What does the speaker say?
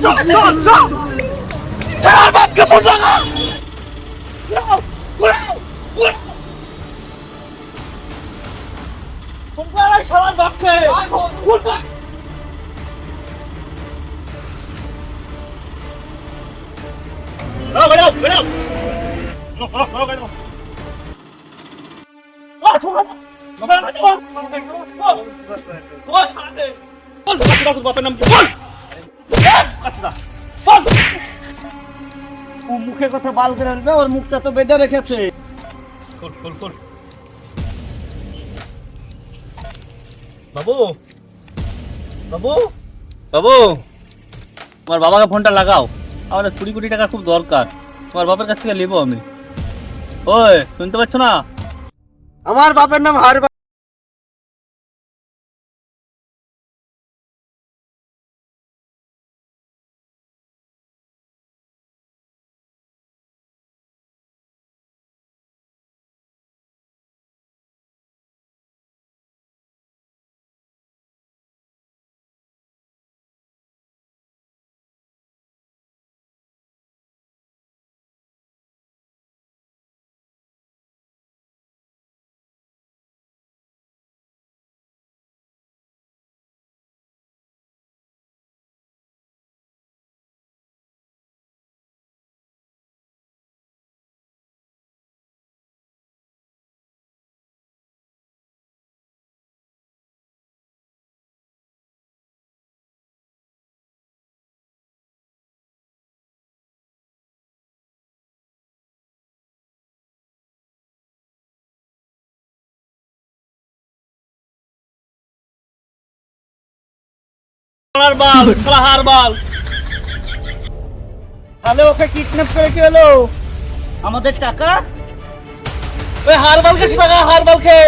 쏴! 쏴! 쏴! 제발 밖에 못 나가! 야! 뭐야! 뭐야! 손가락 잘한 밖에! 아이고! 골반! 아, 가려! 가려! 아, 아, 가려! 아, 도망가! 도망가! 도망가! 도망가! 도망가! 도망가! 도망가! 도망가! 도망가! 도망가! 도망가! 도망가! ও মুখে কথা বাল করে আনবে ওর মুখটা তো বেঁধে রেখেছে। বাবু। বাবু। বাবু তোমার বাবাকে ফোনটা লাগাও। আমার কুড়ি কোটি টাকা খুব দরকার। তোমার বাবার কাছ থেকে নেব আমি। ওই শুনতে পাচ্ছ না? আমার বাপের নাম হার তাহলে ওকে কিডন্যাপ করে কি আমাদের টাকা? ওই হারবাল বালকে টাকা হারবাল বালকে